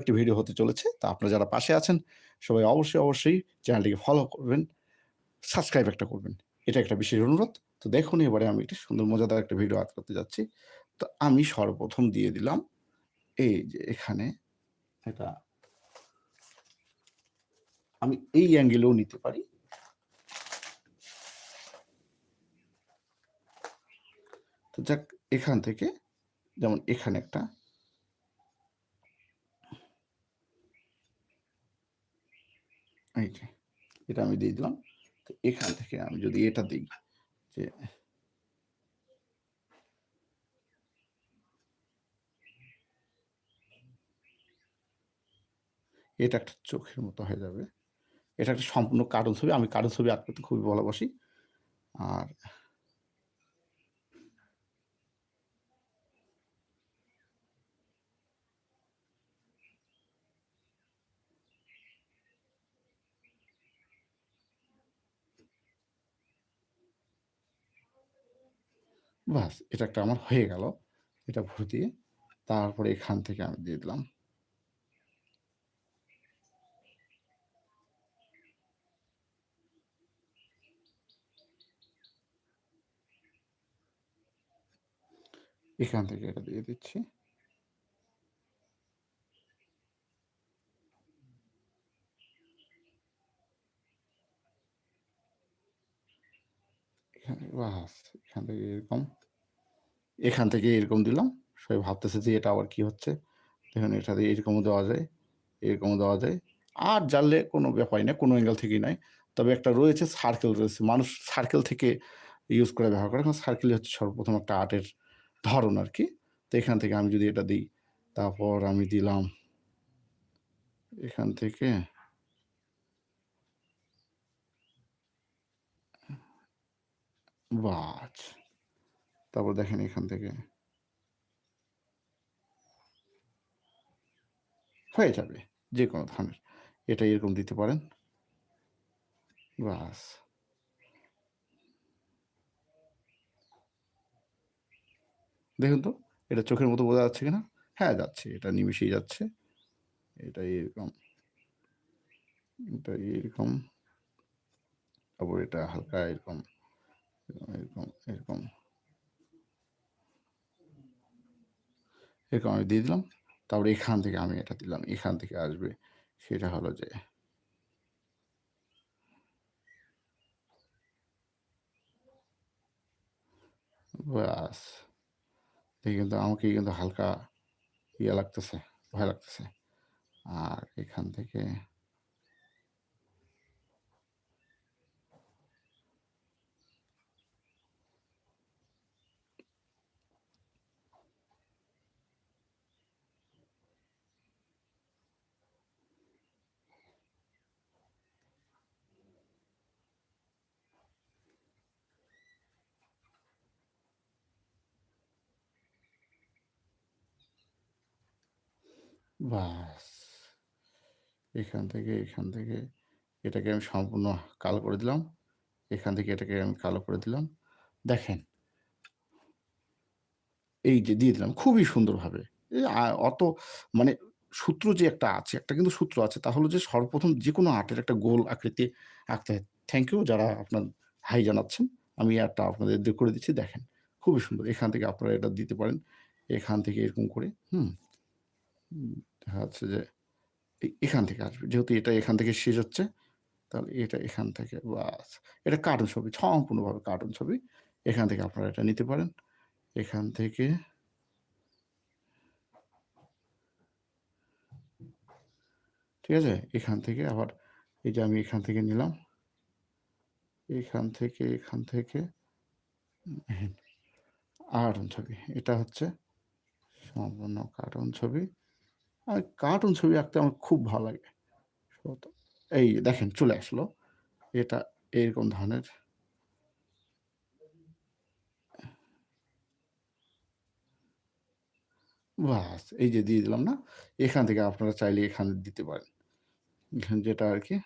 একটি ভিডিও হতে চলেছে। তা আপনারা যারা পাশে আছেন সবাই অবশ্যই, অবশ্যই চ্যানেলটিকে ফলো করবেন, সাবস্ক্রাইব একটা করবেন। এটা একটা বিশেষ অনুরোধ। তো দেখুন এবারে আমি একটা সুন্দর মজাদার একটা ভিডিও আর্ট করতে যাচ্ছি। তো আমি সর্বপ্রথম দিয়ে দিলাম এই যে এখানে এটা আমি এই অ্যাঙ্গেলেও নিতে পারি। তো যাক এখান থেকে যেমন এখানে একটা এই যে, এটা আমি দিয়ে দিলাম। তো এখান থেকে আমি যদি এটা দিই, যে এটা একটা চোখের মতো হয়ে যাবে। এটা একটা সম্পূর্ণ কার্টুন ছবি। আমি কার্টুন ছবি আঁকতে খুবই ভালোবাসি। আর বাস এটা একটা আমার হয়ে গেল। এটা ভরে দিয়ে তারপরে এখান থেকে আমি দিয়ে দিলাম। এখান থেকে এটা দিয়ে দিচ্ছি। এখানে বাস এখান থেকে এরকম এখান থেকে এরকম দিলাম। সবাই ভাবতেছে যে এটা আবার কি হচ্ছে? দেখুন এটা দিয়ে এরকমও দেওয়া যায়, এরকমও দেওয়া যায়। আর জানলে কোনো ব্যাপারই না, কোনো অ্যাঙ্গেল থেকেই নাই। তবে একটা রয়েছে সার্কেল রয়েছে। মানুষ সার্কেল থেকে ইউজ করে ব্যবহার করে। এখন সার্কেলই হচ্ছে সর্বপ্রথম একটা আর্টের ধরন আর কি তো এখান থেকে আমি যদি এটা দিই, তারপর আমি দিলাম এখান থেকে তারপর দেখেন এখান থেকে হয়ে যাবে যে কোনো ধরনের। এটা এরকম দিতে পারেন। বাস। দেখুন তো এটা চোখের মতো বোঝা যাচ্ছে কিনা? হ্যাঁ, যাচ্ছে। এটা নিমিষেই যাচ্ছে। এটা এরকম। এটা এরকম। তারপর এটা হালকা এরকম, এরকম, এরকম। এরকম আমি দিয়ে দিলাম। তারপরে এখান থেকে আমি এটা দিলাম। এখান থেকে আসবে সেটা হলো যে বাস। কিন্তু আমাকে কিন্তু হালকা ইয়ে লাগতেছে, ভয় লাগতেছে। আর এখান থেকে বাস। এখান থেকে, এখান থেকে এটাকে আমি সম্পূর্ণ কালো করে দিলাম। এখান থেকে এটাকে আমি কালো করে দিলাম। দেখেন এই যে দিয়ে দিলাম খুবই সুন্দরভাবে। অত মানে সূত্র যে একটা আছে, একটা কিন্তু সূত্র আছে। তা হলো যে সর্বপ্রথম যেকোনো আর্টের একটা গোল আকৃতি আঁকতে। থ্যাংক ইউ যারা আপনার হাই জানাচ্ছেন। আমি আর্টটা আপনাদের করে দিচ্ছি দেখেন। খুবই সুন্দর। এখান থেকে আপনারা এটা দিতে পারেন। এখান থেকে এরকম করে, হুম? যাচ্ছে যে এখান থেকে আসবে। যেহেতু এটা এখান থেকে শেষ হচ্ছে, তাহলে এটা এখান থেকে বাস। এটা কার্টুন ছবি, সম্পূর্ণভাবে কার্টুন ছবি। এখান থেকে আপনারা এটা নিতে পারেন। এখান থেকে ঠিক আছে? এখান থেকে আবার এই যে আমি এখান থেকে নিলাম। এখান থেকে, এখান থেকে কার্টুন ছবি। এটা হচ্ছে সম্পূর্ণ কার্টুন ছবি। আমি কার্টুন ছবি আঁকতে আমার খুব ভালো লাগে। এই দেখেন চলে আসলো। এটা এরকম ধরনের বাস, এই যে দিয়ে দিলাম না? এখান থেকে আপনারা চাইলে এখানে দিতে পারেন। এখান যেটা আরকি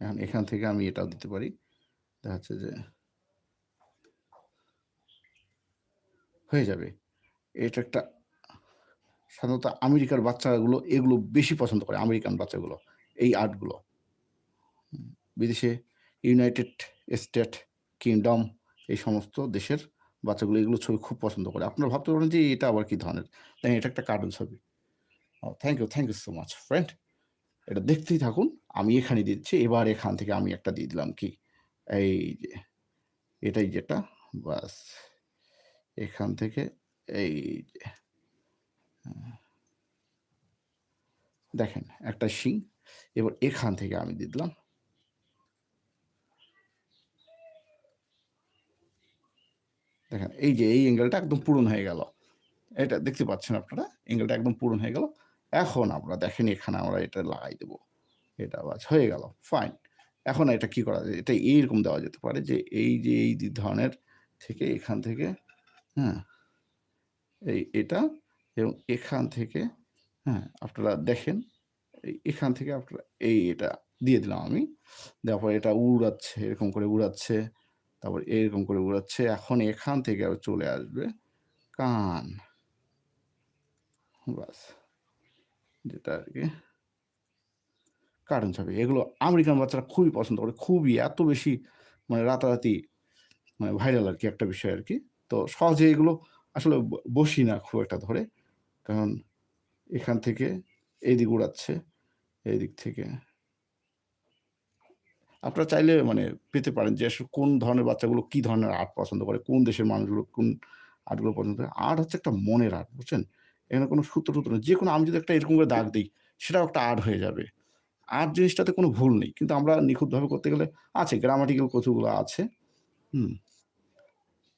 এখন এখান থেকে আমি এটাও দিতে পারি। দেখা যাচ্ছে যে হয়ে যাবে। এটা একটা সাধারণত আমেরিকার বাচ্চাগুলো এগুলো বেশি পছন্দ করে আমেরিকান বাচ্চাগুলো এই আর্টগুলো। বিদেশে ইউনাইটেড স্টেট কিংডম এই সমস্ত দেশের বাচ্চাগুলো এগুলো ছবি খুব পছন্দ করে। আপনারা ভাবতে পারেন যে এটা আবার কি ধরনের? দেখেন এটা একটা কার্টুন ছবি। Thank you, thank you so much friend. এটা দেখতেই থাকুন। আমি এখানে দিচ্ছি। এবার এখান থেকে আমি একটা দিয়ে দিলাম কি? এই যে এটাই যেটা বাস এখান থেকে এই যে। দেখেন একটা শিং, এবার এখান থেকে আমি দিলাম। দেখেন, এই যে, এই অ্যাঙ্গেলটা একদম পূরণ হয়ে গেল। এটা দেখতে পাচ্ছেন আপনারা? অ্যাঙ্গেলটা একদম পূরণ হয়ে গেল। এখন আমরা দেখেন এখানে আমরা এটা লাগাই দেবো। এটা বাস হয়ে গেল ফাইন এখন এটা কি করা যায়? এটা এইরকম দেওয়া যেতে পারে যে, এই যে, এই ধরনের থেকে এখান থেকে হ্যাঁ। এই এটা এবং এখান থেকে হ্যাঁ আপনারা দেখেন এখান থেকে আপনারা এই এটা দিয়ে দিলাম আমি। দেওয়ার এটা উড়াচ্ছে, এরকম করে উড়াচ্ছে, তারপর এরকম করে উড়াচ্ছে। এখন এখান থেকে আবার চলে আসবে কান। বাস, যেটা আর কি। কার্টুন ছবি, এগুলো আমেরিকান বাচ্চারা খুবই পছন্দ করে, খুবই, এত বেশি মানে রাতারাতি মানে ভাইরাল আর কি একটা বিষয় আর কি। তো সহজে এগুলো আসলে বসি না খুব একটা ধরে। কারণ এখান থেকে এই দিক উড়াচ্ছে এই দিক থেকে। আপনারা চাইলে মানে পেতে পারেন যে কোন ধরনের বাচ্চাগুলো কি ধরনের আর্ট পছন্দ করে, কোন দেশের মানুষগুলো কোন আর্টগুলো পছন্দ করে। আর্ট হচ্ছে একটা মনের আর্ট, বুঝছেন? এখানে কোনো সূত্র টুত্র নেই। যে কোনো আমি যদি একটা এরকম করে দাগ দিই, সেটাও একটা আর্ট হয়ে যাবে। আর্ট জিনিসটাতে কোনো ভুল নেই। কিন্তু আমরা নিখুঁতভাবে করতে গেলে আছে, গ্রামাটিক্যাল কতগুলো আছে। হুম।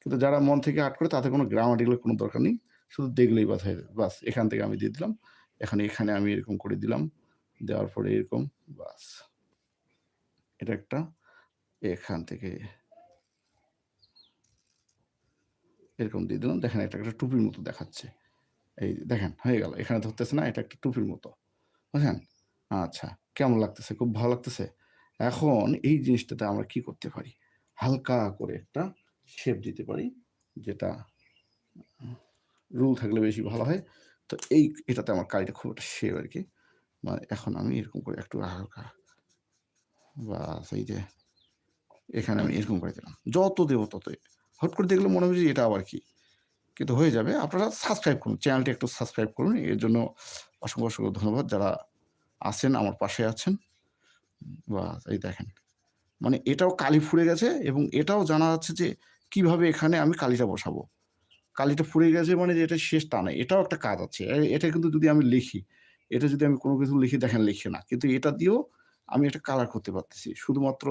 কিন্তু যারা মন থেকে আর্ট করে তাতে কোনো গ্রামাটিক্যালের কোনো দরকার নেই। শুধু দেখলেই বাস হয়ে বাস, এখান থেকে আমি দিয়ে দিলাম। এখানে এখানে আমি এরকম করে দিলাম। দেওয়ার পরে এরকম, বাস। এটা একটা, এখান থেকে এরকম দিয়ে দিলাম। দেখেন, এটা একটা টুপির মতো দেখাচ্ছে। এই দেখেন, হয়ে গেল। এখানে ধরতেছে না, এটা একটা টুপির মতো। বুঝলেন? আচ্ছা কেমন লাগতেছে? খুব ভালো লাগতেছে? এখন এই জিনিসটাতে আমরা কি করতে পারি? হালকা করে একটা শেপ দিতে পারি, যেটা রুল থাকলে বেশি ভালো হয়। তো এই, এটাতে আমার কালিটা খুব একটা শেপ আর কি মানে এখন আমি এরকম করে একটু হালকা বা এই যে, এখানে আমি এরকম করে দিলাম। যত দেবো ততই। হট করে দেখলে মনে যে এটা আবার কি? কিন্তু হয়ে যাবে। আপনারা সাবস্ক্রাইব করুন। চ্যানেলটি একটু সাবস্ক্রাইব করুন। এর জন্য অসংখ্য অসংখ্য ধন্যবাদ। যারা আছেন, আমার পাশে আছেন বা এই দেখেন। মানে এটাও কালি ফুরে গেছে এবং এটাও জানা যাচ্ছে যে কীভাবে এখানে আমি কালিটা বসাবো? কালিটা ফুরে গেছে মানে এটা শেষ নয়, এটাও একটা কাজ আছে। এটা কিন্তু যদি আমি লিখি, এটা যদি আমি কোনো কিছু লিখি দেখেন লিখে না, কিন্তু এটা দিয়েও আমি এটা কালার করতে পারতেছি, শুধুমাত্র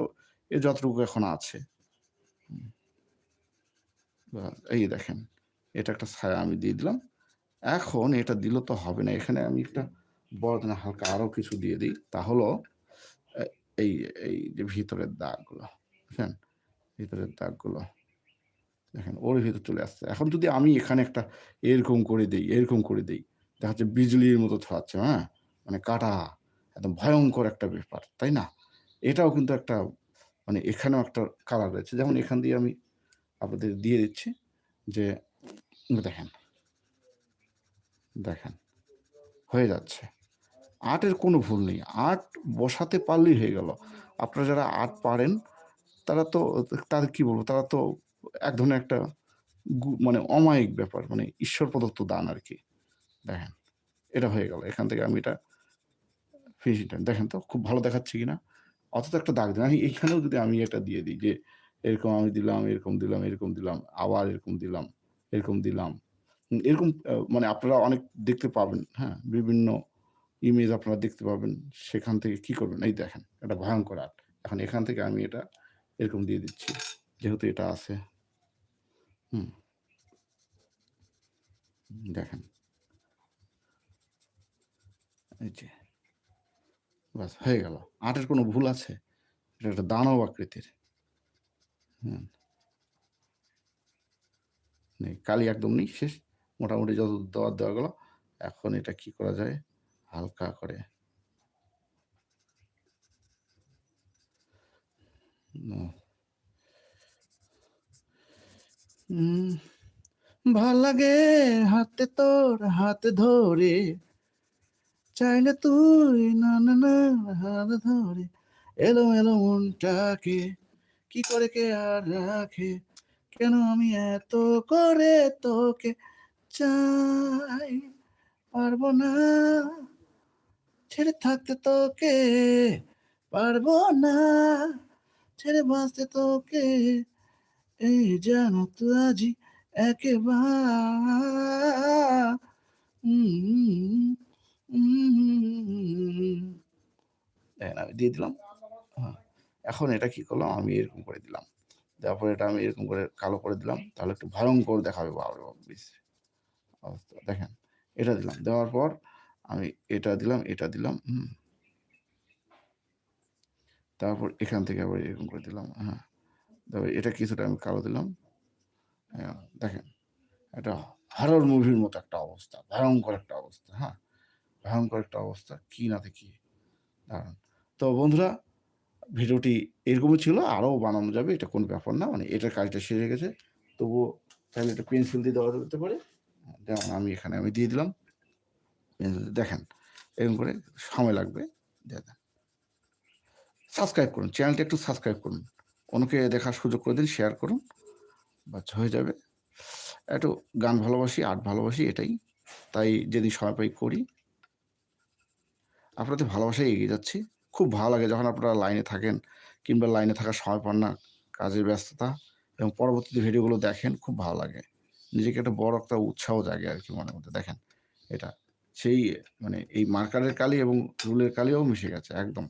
এ যতটুকু এখন আছে। এই দেখেন, এটা একটা ছায়া আমি দিয়ে দিলাম। এখন এটা দিল তো হবে না, এখানে আমি একটা বড় না হালকা আরও কিছু দিয়ে দিই, তা হলো এই এই যে ভিতরের দাগগুলো, বুঝলেন? ভিতরের দাগগুলো। দেখেন ওর ভিতর চলে আসছে। এখন যদি আমি এখানে একটা এরকম করে দিই, এরকম করে দিই, দেখা যাচ্ছে বিজলির মতো ছড়াচ্ছে হ্যাঁ? মানে কাটা, একদম ভয়ঙ্কর একটা ব্যাপার, তাই না? এটাও কিন্তু একটা মানে এখানেও একটা কালার রয়েছে। যেমন এখান দিয়ে আমি আপনাদের দিয়ে দিচ্ছি যে, দেখেন দেখেন, হয়ে যাচ্ছে। আর্টের কোনো ভুল নেই। আর্ট বসাতে পারলেই হয়ে গেল। আপনারা যারা আর্ট পারেন, তারা তো, তাদের কি বলব? তারা তো এক ধরনের একটা মানে অমায়িক ব্যাপার মানে ঈশ্বর প্রদত্ত দান আর কি দেখেন, এটা হয়ে গেল। এখান থেকে আমি এটা ফিনিশিং টাইম দেখেন তো, খুব ভালো দেখাচ্ছে কি না অথচ একটা দাগ দিন আমি এইখানেও যদি আমি এটা দিয়ে দিই যে, এরকম আমি দিলাম, এরকম দিলাম এরকম দিলাম, আবার এরকম দিলাম এরকম দিলাম। এরকম মানে আপনারা অনেক দেখতে পাবেন হ্যাঁ? বিভিন্ন ইমেজ আপনারা দেখতে পাবেন, সেখান থেকে কি করবেন? এই দেখেন এটা ভয়ঙ্কর আর্ট। এখন এখান থেকে আমি এটা এরকম দিয়ে দিচ্ছি। যেহেতু এটা আছে। হুম। দেখেন। এই যে। বাস, হয়ে গেল। আটের কোনো ভুল আছে? এটা একটা দানব আকৃতির। হুম। নেই, কালি একদম নেই, শেষ। মোটামুটি যত দেওয়ার দেওয়া গেল, এখন এটা কি করা যায়? হালকা করে। ভালো লাগে হাতে তোর হাত ধরে। চাইলে তুই না না হাত ধরে। এলো এলো মনটাকে, কি করে কে আর রাখে? কেন আমি এত করে তোকে চাই? পারব না। ছেড়ে থাকতে তোকে পারব না। ছেড়ে বাঁচতে তোকে এই জানো তো আজি একেবারে আমি দিয়ে দিলাম হ্যাঁ এখন এটা কি করলাম আমি এরকম করে দিলাম দেওয়ার পরে এটা আমি এরকম করে কালো করে দিলাম তাহলে একটু ভয়ঙ্কর দেখাবে বাবা অবস্থা দেখেন এটা দিলাম দেওয়ার পর আমি এটা দিলাম এটা দিলাম হুম তারপর এখান থেকে আবার এরকম করে দিলাম হ্যাঁ তারপর এটা কিছুটা আমি কালো দিলাম। হ্যাঁ, দেখেন এটা হরর মুভির মতো একটা অবস্থা ভয়ঙ্কর একটা অবস্থা হ্যাঁ? ভয়ঙ্কর একটা অবস্থা কি না দেখি? দাঁড়ান তো বন্ধুরা ভিডিওটি এরকমই ছিল আরও বানানো যাবে এটা কোনো ব্যাপার না মানে এটার কাজটা সেরে গেছে। তবুও তাহলে একটা পেন্সিল দিয়ে দেওয়া যেতে পারে। যেমন আমি এখানে আমি দিয়ে দিলাম পেন্সিল দেখেন এরকম করে সময় লাগবে দেখেন সাবস্ক্রাইব করুন চ্যানেলটা একটু সাবস্ক্রাইব করুন। অন্যকে দেখার সুযোগ করে দিন শেয়ার করুন বাচ্চা হয়ে যাবে। একটু গান ভালোবাসি আর্ট ভালোবাসি এটাই। তাই যেদিন সময় পাই করি। আপনাদের ভালোবাসায় এগিয়ে যাচ্ছি। খুব ভালো লাগে যখন আপনারা লাইনে থাকেন কিংবা লাইনে থাকার সময় পান না কাজের ব্যস্ততা এবং পরবর্তীতে ভিডিওগুলো দেখেন খুব ভালো লাগে। নিজেকে একটা বড় একটা উৎসাহ জাগে আর কি মনের মধ্যে। দেখেন এটা সেই মানে এই মার্কারের কালি এবং রুলের কালিও মিশে গেছে একদম।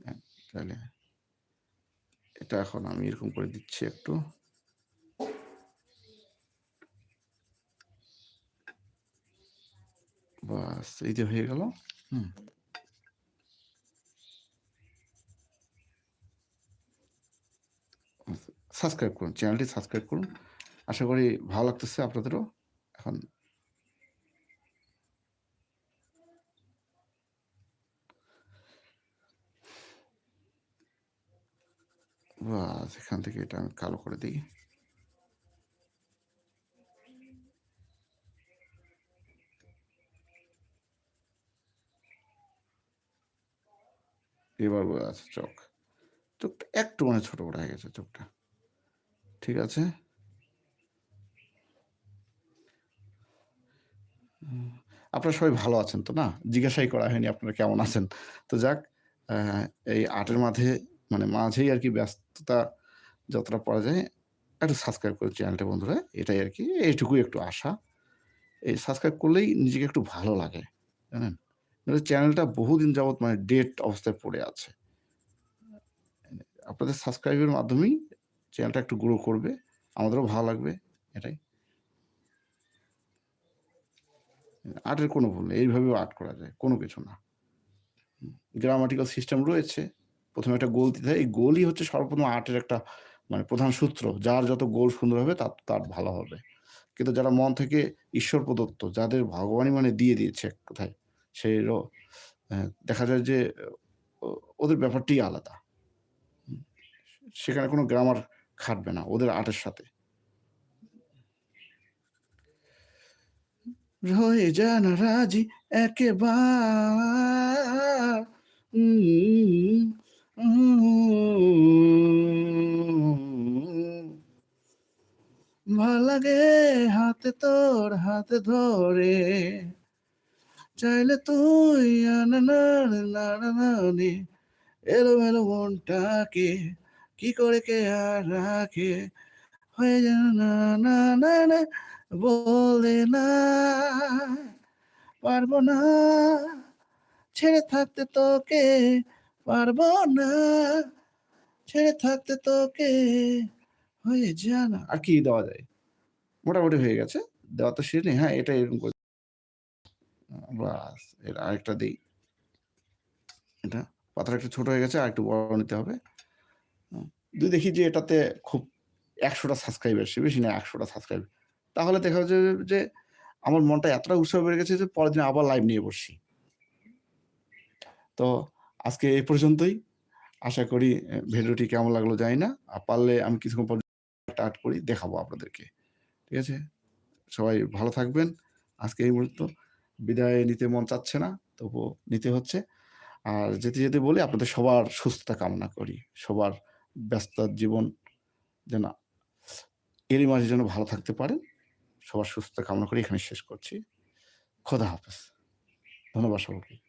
হ্যাঁ, তাহলে এটা এখন আমি এরকম করে দিচ্ছি একটু। বাস, এই যে হয়ে গেল। হুম। সাবস্ক্রাইব করুন, চ্যানেলটি সাবস্ক্রাইব করুন। আশা করি ভালো লাগতেছে আপনাদেরও। এখন বাস এখান থেকে এটা আমি কালো করে দিই। এবার আছে চোখ। চোখটা একটু মানে ছোট বড় হয়ে গেছে চোখটা। ঠিক আছে? আপনারা সবাই ভালো আছেন তো না? জিজ্ঞাসাই করা হয়নি আপনারা কেমন আছেন? তো যাক এই আর্টের মাঝে মানে মাঝেই আর কি ব্যস্ততা যতটা পড়া যায়, একটু সাবস্ক্রাইব করে চ্যানেলটা বন্ধুরা। এটাই আর কি। এইটুকু একটু আশা। এই সাবস্ক্রাইব করলেই নিজেকে একটু ভালো লাগে, জানেন? চ্যানেলটা বহুদিন যাবৎ মানে ডেট অবস্থায় পড়ে আছে। আপনাদের সাবস্ক্রাইবের মাধ্যমেই চ্যানেলটা একটু গ্রো করবে, আমাদেরও ভালো লাগবে, এটাই। আর্টের কোনো ভুল নেই, এইভাবেও আর্ট করা যায়, কোনো কিছু না। গ্রামাটিক্যাল সিস্টেম রয়েছে। প্রথমে একটা গোল দিতে হয়। এই গোলই হচ্ছে সর্বপ্রথম আর্টের একটা মানে প্রধান সূত্র। যার যত গোল সুন্দর হবে, তার তার ভালো হবে। কিন্তু যারা মন থেকে ঈশ্বর প্রদত্ত, যাদের ভগবানই মানে দিয়ে দিয়েছে কোথায় সেইও দেখা যায় যে ওদের ব্যাপারটি আলাদা। সেখানে কোনো গ্রামার খাটবে না ওদের আর্টের সাথে। রয়ে যান রাজি ভালো লাগে হাতে তোর হাতে ধরে। চাইলে তুই এলো এলো মনটাকে কি করে কে আর রাখে? হয়ে যেন না না না না বলে না। পারব না ছেড়ে থাকতে তোকে পারব না। ছেড়ে থাকতে তোকে হয়ে না। আর কি দেওয়া যায়? মোটামুটি হয়ে গেছে। দেওয়া তো শেষ নেই। হ্যাঁ এটা এরকম করে। বাস এটা আরেকটা দিই। এটা পাতাটা একটু ছোট হয়ে গেছে আর একটু বড় নিতে হবে। যদি দেখি যে এটাতে খুব একশোটা সাবস্ক্রাইব আসছে বেশি না, একশোটা সাবস্ক্রাইব তাহলে দেখা যাচ্ছে যে আমার মনটা এতটা উৎসাহ বেড়ে গেছে যে পরের দিন আবার লাইভ নিয়ে বসছি। তো আজকে এই পর্যন্তই আশা করি ভিডিওটি কেমন লাগল জানি না আর পারলে আমি কিছুক্ষণ পর স্টার্ট করি দেখাবো আপনাদেরকে ঠিক আছে সবাই ভালো থাকবেন। আজকে এই মুহূর্ত বিদায় নিতে মন চাচ্ছে না, তবুও নিতে হচ্ছে। আর যেতে, যেতে বলি আপনাদের সবার সুস্থতা কামনা করি। সবার ব্যস্ততার জীবন যেন এরই মাঝে যেন ভালো থাকতে পারেন। সবার সুস্থতা কামনা করে এখানে শেষ করছি। খোদা হাফেজ। ধন্যবাদ সকলকে।